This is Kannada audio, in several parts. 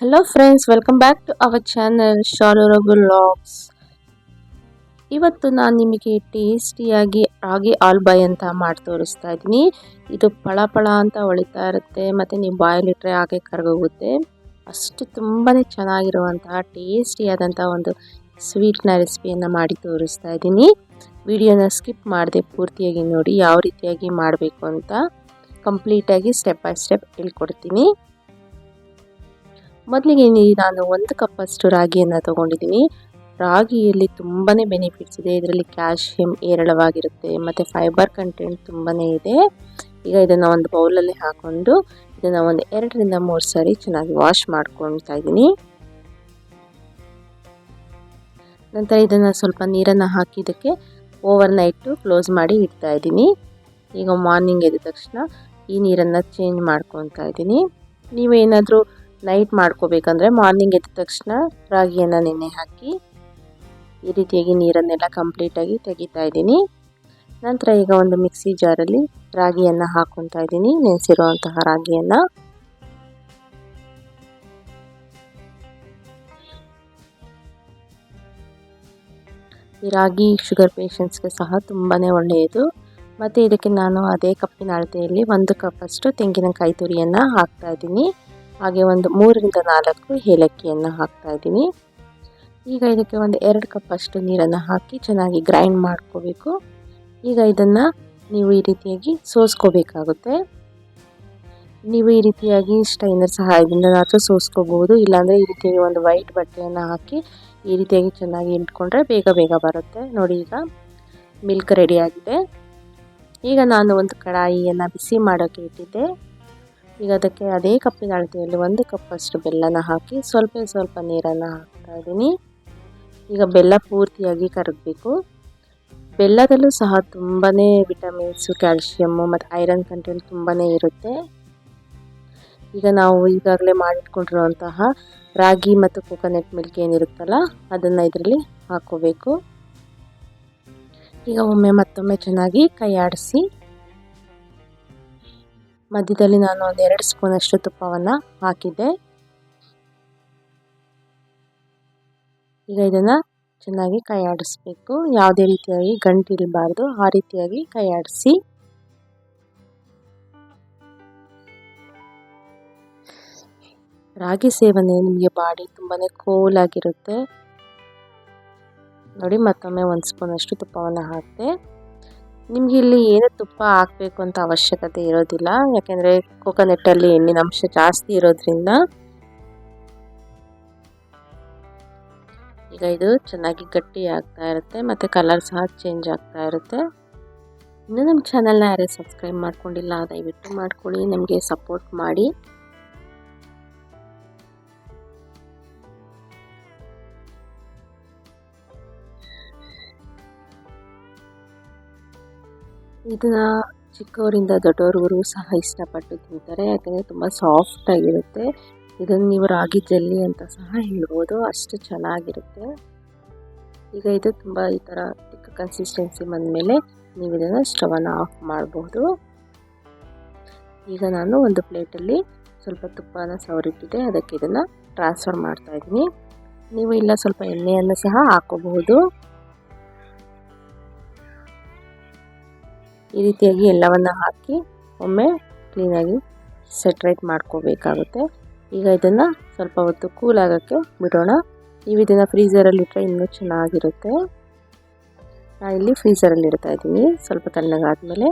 Hello friends welcome back to our channel ಶಾಲೋರಬಲ್ ಲಾಗ್ಸ್ ಇವತ್ತು ನಾನು ನಿಮಗೆ ಟೇಸ್ಟಿಯಾಗಿ ರಾಗಿ ಆಲ್ಬಾಯ್ ಅಂತ ಮಾಡಿ ತೋರಿಸ್ತಾ ಇದ್ದೀನಿ. ಇದು ಪಳ ಪಳ ಅಂತ ಹೊಳಿತಾ ಇರುತ್ತೆ, ಮತ್ತು ನೀವು ಬಾಯಲ್ಲಿಟ್ಟರೆ ಹಾಗೆ ಕರಗೋಗುತ್ತೆ. ಅಷ್ಟು ತುಂಬಾ ಚೆನ್ನಾಗಿರುವಂತಹ ಟೇಸ್ಟಿಯಾದಂಥ ಒಂದು ಸ್ವೀಟ್ನ ರೆಸಿಪಿಯನ್ನು ಮಾಡಿ ತೋರಿಸ್ತಾ ಇದ್ದೀನಿ. ವಿಡಿಯೋನ ಸ್ಕಿಪ್ ಮಾಡದೆ ಪೂರ್ತಿಯಾಗಿ ನೋಡಿ, ಯಾವ ರೀತಿಯಾಗಿ ಮಾಡಬೇಕು ಅಂತ ಕಂಪ್ಲೀಟಾಗಿ ಸ್ಟೆಪ್ ಬೈ ಸ್ಟೆಪ್ ಹೇಳ್ಕೊಡ್ತೀನಿ. ಮೊದಲಿಗೆ ನಾನು ಒಂದು ಕಪ್ಪಷ್ಟು ರಾಗಿಯನ್ನು ತೊಗೊಂಡಿದ್ದೀನಿ. ರಾಗಿಯಲ್ಲಿ ತುಂಬಾ ಬೆನಿಫಿಟ್ಸ್ ಇದೆ. ಇದರಲ್ಲಿ ಕ್ಯಾಲ್ಶಿಯಂ ಏರಳವಾಗಿರುತ್ತೆ ಮತ್ತು ಫೈಬರ್ ಕಂಟೆಂಟ್ ತುಂಬಾ ಇದೆ. ಈಗ ಇದನ್ನು ಒಂದು ಬೌಲಲ್ಲಿ ಹಾಕ್ಕೊಂಡು ಇದನ್ನು ಒಂದು ಎರಡರಿಂದ ಮೂರು ಸಾರಿ ಚೆನ್ನಾಗಿ ವಾಶ್ ಮಾಡ್ಕೊಳ್ತಾ ಇದ್ದೀನಿ. ನಂತರ ಇದನ್ನು ಸ್ವಲ್ಪ ನೀರನ್ನು ಹಾಕಿದ್ದಕ್ಕೆ ಓವರ್ ನೈಟು ಕ್ಲೋಸ್ ಮಾಡಿ ಇಡ್ತಾ ಇದ್ದೀನಿ. ಈಗ ಮಾರ್ನಿಂಗ್ ಎದ್ದ ತಕ್ಷಣ ಈ ನೀರನ್ನು ಚೇಂಜ್ ಮಾಡ್ಕೊತಾ ಇದ್ದೀನಿ. ನೀವೇನಾದರೂ ನೈಟ್ ಮಾಡ್ಕೋಬೇಕಂದ್ರೆ ಮಾರ್ನಿಂಗ್ ಎದ್ದ ತಕ್ಷಣ ರಾಗಿಯನ್ನು ನೆನೆ ಹಾಕಿ ಈ ರೀತಿಯಾಗಿ ನೀರನ್ನೆಲ್ಲ ಕಂಪ್ಲೀಟಾಗಿ ತೆಗಿತಾ ಇದ್ದೀನಿ. ನಂತರ ಈಗ ಒಂದು ಮಿಕ್ಸಿ ಜಾರಲ್ಲಿ ರಾಗಿಯನ್ನು ಹಾಕ್ಕೊತಾ ಇದ್ದೀನಿ, ನೆನೆಸಿರುವಂತಹ ರಾಗಿಯನ್ನು. ಈ ರಾಗಿ ಶುಗರ್ ಪೇಷಂಟ್ಸ್ಗೆ ಸಹ ತುಂಬಾ ಒಳ್ಳೆಯದು. ಮತ್ತು ಇದಕ್ಕೆ ನಾನು ಅದೇ ಕಪ್ಪಿನ ಅಳತೆಯಲ್ಲಿ ಒಂದು ಕಪ್ಪಷ್ಟು ತೆಂಗಿನಕಾಯಿ ತುರಿಯನ್ನು ಹಾಕ್ತಾ ಇದ್ದೀನಿ. ಹಾಗೆ ಒಂದು ಮೂರರಿಂದ ನಾಲ್ಕು ಏಲಕ್ಕಿಯನ್ನು ಹಾಕ್ತಾ ಇದ್ದೀನಿ. ಈಗ ಇದಕ್ಕೆ ಒಂದು ಎರಡು ಕಪ್ಪಷ್ಟು ನೀರನ್ನು ಹಾಕಿ ಚೆನ್ನಾಗಿ ಗ್ರೈಂಡ್ ಮಾಡ್ಕೋಬೇಕು. ಈಗ ಇದನ್ನು ನೀವು ಈ ರೀತಿಯಾಗಿ ಸೋಸ್ಕೋಬೇಕಾಗುತ್ತೆ. ನೀವು ಈ ರೀತಿಯಾಗಿ ಸ್ಟೈನರ್ ಸಹಾಯದಿಂದ ಮಾತ್ರ ಸೋಸ್ಕೋಬಹುದು, ಇಲ್ಲಾಂದರೆ ಈ ರೀತಿಯಾಗಿ ಒಂದು ವೈಟ್ ಬಟ್ಟೆಯನ್ನು ಹಾಕಿ ಈ ರೀತಿಯಾಗಿ ಚೆನ್ನಾಗಿ ಇಟ್ಕೊಂಡ್ರೆ ಬೇಗ ಬೇಗ ಬರುತ್ತೆ. ನೋಡಿ ಈಗ ಮಿಲ್ಕ್ ರೆಡಿಯಾಗಿದೆ ಈಗ ನಾನು ಒಂದು ಕಡಾಯಿಯನ್ನು ಬಿಸಿ ಮಾಡೋಕ್ಕೆ ಇಟ್ಟಿದ್ದೆ. ಈಗ ಅದಕ್ಕೆ ಅದೇ ಕಪ್ಪಿನ ಅಳತೆಯಲ್ಲಿ ಒಂದು ಕಪ್ಪಷ್ಟು ಬೆಲ್ಲನ ಹಾಕಿ ಸ್ವಲ್ಪ ಸ್ವಲ್ಪ ನೀರನ್ನು ಹಾಕ್ತಾ ಇದ್ದೀನಿ. ಈಗ ಬೆಲ್ಲ ಪೂರ್ತಿಯಾಗಿ ಕರಗಬೇಕು. ಬೆಲ್ಲದಲ್ಲೂ ಸಹ ತುಂಬಾ ವಿಟಮಿನ್ಸು ಕ್ಯಾಲ್ಶಿಯಮ್ಮು ಮತ್ತು ಐರನ್ ಕಂಟೆಂಟ್ ತುಂಬಾ ಇರುತ್ತೆ. ಈಗ ನಾವು ಈಗಾಗಲೇ ಮಾಡಿಟ್ಕೊಂಡಿರುವಂತಹ ರಾಗಿ ಮತ್ತು ಕೋಕೋನಟ್ ಮಿಲ್ಕ್ ಏನಿರುತ್ತಲ್ಲ, ಅದನ್ನು ಇದರಲ್ಲಿ ಹಾಕೋಬೇಕು. ಈಗ ಒಮ್ಮೆ ಮತ್ತೊಮ್ಮೆ ಚೆನ್ನಾಗಿ ಕೈ ಆಡಿಸಿ ಮಧ್ಯದಲ್ಲಿ ನಾನು ಒಂದು ಎರಡು ಸ್ಪೂನಷ್ಟು ತುಪ್ಪವನ್ನು ಹಾಕಿದ್ದೆ. ಈಗ ಇದನ್ನು ಚೆನ್ನಾಗಿ ಕೈ ಆಡಿಸ್ಬೇಕು ಯಾವುದೇ ರೀತಿಯಾಗಿ ಗಂಟಿರಬಾರ್ದು ಆ ರೀತಿಯಾಗಿ ಕೈ ಆಡಿಸಿ ರಾಗಿ ಸೇವನೆ ನಿಮಗೆ ಬಾಡಿ ತುಂಬಾ ಕೋಲ್ ಆಗಿರುತ್ತೆ. ನೋಡಿ ಮತ್ತೊಮ್ಮೆ ಒಂದು ಸ್ಪೂನಷ್ಟು ತುಪ್ಪವನ್ನು ಹಾಕಿದೆ. ನಿಮಗೆ ಇಲ್ಲಿ ಏನೇ ತುಪ್ಪ ಹಾಕಬೇಕು ಅಂತ ಅವಶ್ಯಕತೆ ಇರೋದಿಲ್ಲ. ಯಾಕೆಂದರೆ ಕೊಕೊನೆಟ್ಟಲ್ಲಿ ಎಣ್ಣಿನ ಅಂಶ ಜಾಸ್ತಿ ಇರೋದ್ರಿಂದ ಈಗ ಇದು ಚೆನ್ನಾಗಿ ಗಟ್ಟಿ ಆಗ್ತಾ ಇರುತ್ತೆ, ಮತ್ತು ಕಲರ್ ಸಹ ಚೇಂಜ್ ಆಗ್ತಾ ಇರುತ್ತೆ. ಇನ್ನೂ ನಮ್ಮ ಚಾನಲ್ನ ಯಾರೇ ಸಬ್ಸ್ಕ್ರೈಬ್ ಮಾಡ್ಕೊಂಡಿಲ್ಲ, ದಯವಿಟ್ಟು ಮಾಡ್ಕೊಳ್ಳಿ, ನಮಗೆ ಸಪೋರ್ಟ್ ಮಾಡಿ. ಇದನ್ನ ಚಿಕ್ಕವರಿಂದ ದೊಡ್ಡವ್ರಿಗೂ ಸಹ ಇಷ್ಟಪಟ್ಟು ತಿಂತಾರೆ. ಯಾಕೆಂದರೆ ತುಂಬ ಸಾಫ್ಟ್ ಆಗಿರುತ್ತೆ. ಇದನ್ನು ನೀವು ರಾಗಿ ಜಲ್ಲಿ ಅಂತ ಸಹ ಹೇಳ್ಬೋದು. ಅಷ್ಟು ಚೆನ್ನಾಗಿರುತ್ತೆ. ಈಗ ಇದು ತುಂಬ ಈ ಥರ ಚಿಕ್ಕ ಕನ್ಸಿಸ್ಟೆನ್ಸಿ ಬಂದಮೇಲೆ ನೀವು ಇದನ್ನು ಸ್ಟವನ್ನು ಆಫ್ ಮಾಡಬಹುದು ಈಗ ನಾನು ಒಂದು ಪ್ಲೇಟಲ್ಲಿ ಸ್ವಲ್ಪ ತುಪ್ಪನ ಸವರಿಟ್ಟಿದೆ. ಅದಕ್ಕೆ ಇದನ್ನು ಟ್ರಾನ್ಸ್ಫರ್ ಮಾಡ್ತಾ ಇದ್ದೀನಿ. ನೀವು ಇಲ್ಲ ಸ್ವಲ್ಪ ಎಣ್ಣೆಯನ್ನು ಸಹ ಹಾಕೋಬಹುದು. ಈ ರೀತಿಯಾಗಿ ಎಲ್ಲವನ್ನು ಹಾಕಿ ಒಮ್ಮೆ ಕ್ಲೀನಾಗಿ ಸೆಟ್ರೇಟ್ ಮಾಡ್ಕೋಬೇಕಾಗುತ್ತೆ. ಈಗ ಇದನ್ನು ಸ್ವಲ್ಪ ಹೊತ್ತು ಕೂಲ್ ಆಗೋಕ್ಕೆ ಬಿಡೋಣ. ನೀವು ಇದನ್ನು ಫ್ರೀಝರಲ್ಲಿ ಇಟ್ಟರೆ ಇನ್ನೂ ಚೆನ್ನಾಗಿರುತ್ತೆ. ನಾನಿಲ್ಲಿ ಫ್ರೀಝರಲ್ಲಿ ಇಡ್ತಾ ಇದ್ದೀನಿ. ಸ್ವಲ್ಪ ತಣ್ಣಗಾದಮೇಲೆ.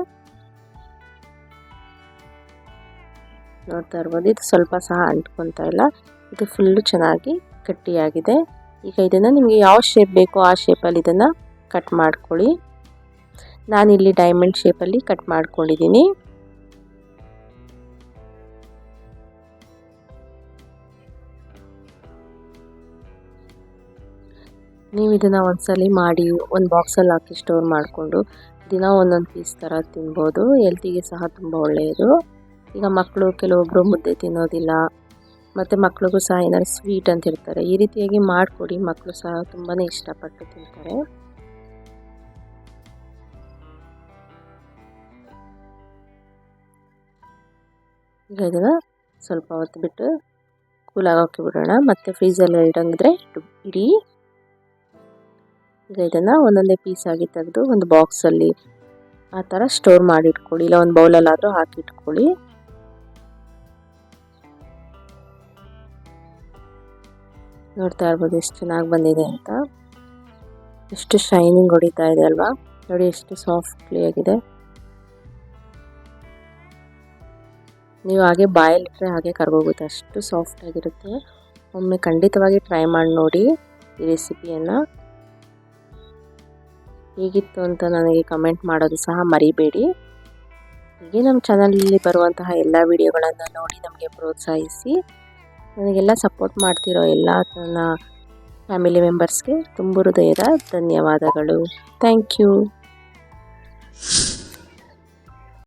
ನೋಡ್ತಾ ಇರ್ಬೋದು, ಇದು ಸ್ವಲ್ಪ ಸಹ ಅಂಟ್ಕೊತಾ ಇಲ್ಲ. ಇದು ಫುಲ್ಲು ಚೆನ್ನಾಗಿ ಗಟ್ಟಿಯಾಗಿದೆ. ಈಗ ಇದನ್ನು ನಿಮಗೆ ಯಾವ ಶೇಪ್ ಬೇಕೋ ಆ ಶೇಪಲ್ಲಿ ಇದನ್ನು ಕಟ್ ಮಾಡ್ಕೊಳ್ಳಿ. ನಾನಿಲ್ಲಿ ಡೈಮಂಡ್ ಶೇಪಲ್ಲಿ ಕಟ್ ಮಾಡ್ಕೊಂಡಿದ್ದೀನಿ. ನೀವು ಇದನ್ನು ಒಂದ್ಸಲಿ ಮಾಡಿ, ಒಂದು ಬಾಕ್ಸಲ್ಲಿ ಹಾಕಿ ಸ್ಟೋರ್ ಮಾಡಿಕೊಂಡು, ದಿನ ಒಂದೊಂದು ಪೀಸ್ ಥರ ತಿನ್ಬೋದು. ಹೆಲ್ತಿಗೆ ಸಹ ತುಂಬ ಒಳ್ಳೆಯದು ಈಗ ಮಕ್ಕಳು ಕೆಲವೊಬ್ಬರು ಮುದ್ದೆ ತಿನ್ನೋದಿಲ್ಲ. ಮತ್ತು ಮಕ್ಕಳಿಗೂ ಸಹ ಏನಾದ್ರು ಸ್ವೀಟ್ ಅಂತ ಇರ್ತಾರೆ. ಈ ರೀತಿಯಾಗಿ ಮಾಡಿಕೊಡಿ. ಮಕ್ಕಳು ಸಹ ತುಂಬಾ ಇಷ್ಟಪಟ್ಟು ತಿಂತಾರೆ. ಈಗ ಇದನ್ನು ಸ್ವಲ್ಪ ಹೊತ್ತು ಬಿಟ್ಟು ಕೂಲ್ ಆಗೋಕ್ಕೆ ಬಿಡೋಣ ಮತ್ತು ಫ್ರೀಸಲ್ಲಿ ಇಡಂಗಿದ್ರೆ ಇಡಿ ಈಗ ಇದನ್ನು ಒಂದೊಂದೇ ಪೀಸ್ ಆಗಿ ತೆಗೆದು ಒಂದು ಬಾಕ್ಸಲ್ಲಿ ಆ ಥರ ಸ್ಟೋರ್ ಮಾಡಿ ಇಟ್ಕೊಳ್ಳಿ ಇಲ್ಲ ಒಂದು ಬೌಲಲ್ಲಾದರೂ ಹಾಕಿ ಇಟ್ಕೊಳ್ಳಿ ನೋಡ್ತಾ ಇರ್ಬೋದು ಎಷ್ಟು ಚೆನ್ನಾಗಿ ಬಂದಿದೆ ಅಂತ. ಎಷ್ಟು ಶೈನಿಂಗ್ ಹೊಡಿತಾ ಇದೆ ಅಲ್ವಾ? ನೋಡಿ, ಎಷ್ಟು ಸಾಫ್ಟ್ಲಿ ಆಗಿದೆ. ನೀವು ಹಾಗೆ ಬಾಯಲ್ಲಿಟ್ಟರೆ ಹಾಗೆ ಕರ್ಗೋಗುತ್ತೆ. ಅಷ್ಟು ಸಾಫ್ಟ್ ಆಗಿರುತ್ತೆ. ಒಮ್ಮೆ ಖಂಡಿತವಾಗಿ ಟ್ರೈ ಮಾಡಿ ನೋಡಿ ಈ ರೆಸಿಪಿಯನ್ನು ಹೇಗಿತ್ತು ಅಂತ ನನಗೆ ಕಮೆಂಟ್ ಮಾಡೋದು ಸಹ ಮರಿಬೇಡಿ. ಹೀಗೆ ನಮ್ಮ ಚಾನಲಲ್ಲಿ ಬರುವಂತಹ ಎಲ್ಲ ವಿಡಿಯೋಗಳನ್ನು ನೋಡಿ ನಮಗೆ ಪ್ರೋತ್ಸಾಹಿಸಿ, ನನಗೆಲ್ಲ ಸಪೋರ್ಟ್ ಮಾಡ್ತಿರೋ ಎಲ್ಲ ನನ್ನ ಫ್ಯಾಮಿಲಿ ಮೆಂಬರ್ಸ್ಗೆ ತುಂಬ ಹೃದಯದ ಧನ್ಯವಾದಗಳು. Thank you